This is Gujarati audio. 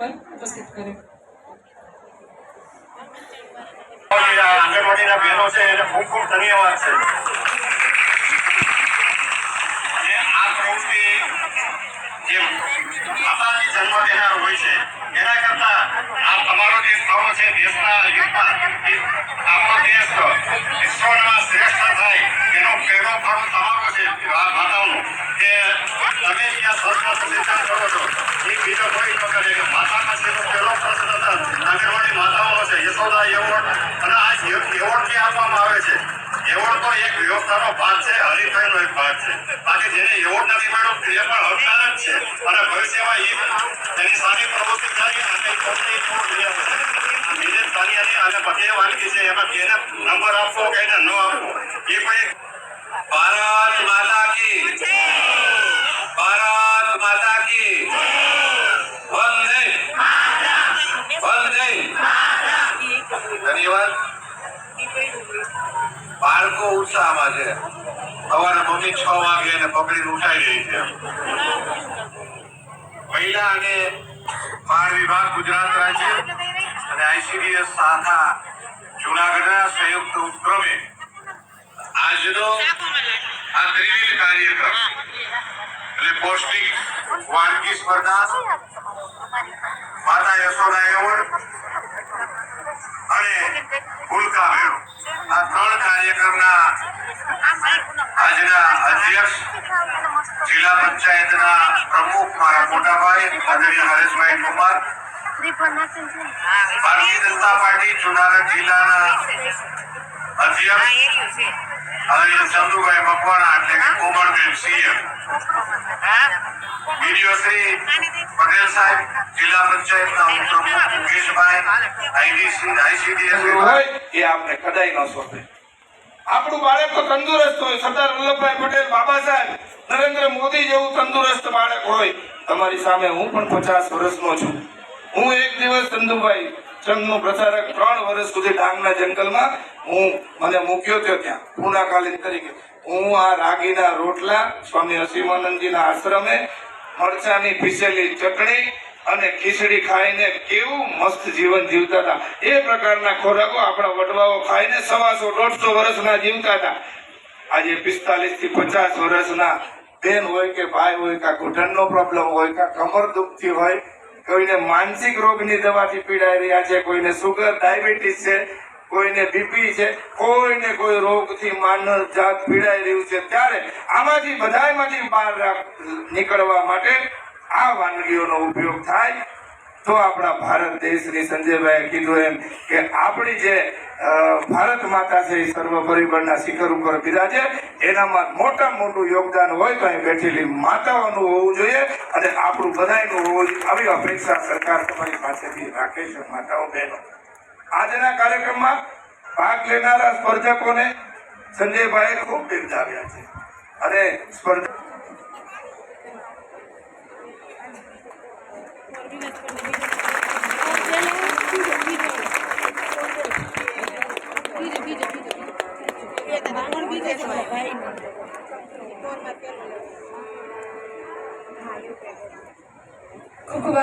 ઉપસ્થિત કરે. આંગણવાડીના બહેનો છે, એને ખૂબ ખૂબ ધન્યવાદ છે. કરતા આ તમારો જે સ્થળો છે, દેશના યુગમાં આપણો દેશ વિશ્વમાં શ્રેષ્ઠ થાય એનો પહેલો ફાળો તમારો છે આ માતાઓનો કે તમે જ્યાં સંસ્કાર પ્રતિષ્ઠાન કરો છો એ બીજો કોઈ ન કરે કે માતા પાસેનો પહેલો પ્રશ્ન હતો આંગણવાડી માતાઓનો છે યશોદા એવોર્ડ અને આ એવોર્ડ જે આપવામાં આવે છે. એવોર્ડ તો એક વ્યવસ્થાનો ભાગ છે હરીફાઈનો એક ભાગ છે. બાકી જેને એવોર્ડ નથી મળ્યો તે પણ હકદાર જ છે અને ભવિષ્યમાં એ તેની સારી પ્રવૃત્તિ કરી અને પોતે એવોર્ડ લઈ આવે છે આ અને બધી વાનગી છે એમાં કેને નંબર આપવો કે એને ન આપવો એ પણ એક ભારત માતા કી ભારત માતા કી વંદે વંદે ધન્યવાદ. બાળકો ઉત્સાહમાં છે. સવારે મમ્મી છ વાગે એને પકડીને ઉઠાઈ રહી છે. મહિલા અને બાળ વિભાગ ગુજરાત રાજ્ય અને આઈસીડીએસ શાખા જુનાગઢના સંયુક્ત ઉપક્રમે આજનો આ ત્રિવિધ કાર્યક્રમ એટલે પૌષ્ટિક વાનગી સ્પર્ધા માતા યશોદા એવોર્ડ અને ઉલ્કા મેળો આ ત્રણ કાર્યક્રમના આજના અધ્યક્ષ જિલ્લા પંચાયતના પ્રમુખ મારા મોટાભાઈ, આદરણીય હરેશભાઈ કુમાર ભારતીય જનતા પાર્ટી જુનાગઢ જિલ્લાના ચંદુભાઈ મકવાણા એટલે કે કોમળબેન સીએમ. બીડીઓ શ્રી પટેલ સાહેબ જિલ્લા પંચાયતના ઉપપ્રમુખ મુકેશભાઈ આઈડીસી આઈસીડીએસ. એ આપણે કદાય ન સોંપે. આપણું બાળક તો તંદુરસ્ત હોય. સરદાર વલ્લભભાઈ પટેલ બાબા સાહેબ નરેન્દ્ર મોદી જેવું તંદુરસ્ત બાળક હોય. તમારી સામે હું પણ પચાસ વર્ષનો છું. હું એક દિવસ ચંદુભાઈ સંઘનો પ્રચારક ત્રણ વર્ષ સુધી ડાંગના જંગલમાં હું મને મૂક્યો હતો ત્યાં. પૂર્ણાકાલીન તરીકે. હું આ રાગીના રોટલા સ્વામી હસીમાનંદજીના આશ્રમે મરચાની પીસેલી ચટણી અને ખીચડી ખાઈને કેવું મસ્ત જીવન જીવતા હતા. એ પ્રકારના ખોરાકો આપણા વડવાઓ ખાઈને સવાસો દોઢસો વર્ષના જીવતા હતા. આજે પિસ્તાલીસથી પચાસ વર્ષના બેન હોય કે ભાઈ હોય કે ઘૂંટણનો પ્રોબ્લેમ હોય કે કમર દુખતી હોય કોઈને માનસિક રોગની દવાથી પીડાઈ રહ્યા છે, કોઈને સુગર ડાયાબિટીસ છે, કોઈને બીપી છે, કોઈને કોઈ રોગથી માનવ જાત પીડાઈ રહ્યું છે. ત્યારે આમાંથી બધામાંથી બહાર નીકળવા માટે આ વાનગીઓનો ઉપયોગ થાય. તો આપણા ભારત દેશની સંજયભાઈએ કીધું એમ કે આપણી જે ભારત માતા છે એ સર્વ પરિબળના શિખર ઉપર બિરાજે એનામાં મોટા મોટું યોગદાન હોય તો અહીં બેઠેલી માતાઓનું હોવું જોઈએ અને આપણું બધાયનું હોવું આવી અપેક્ષા સરકાર તમારી પાસેથી રાખે છે માતાઓ બહેનો. આજના કાર્યક્રમમાં ભાગ લેનારા સ્પર્ધકોને સંજયભાઈએ ખૂબ બિરદાવ્યા છે. અને સ્પર્ધા Kukuba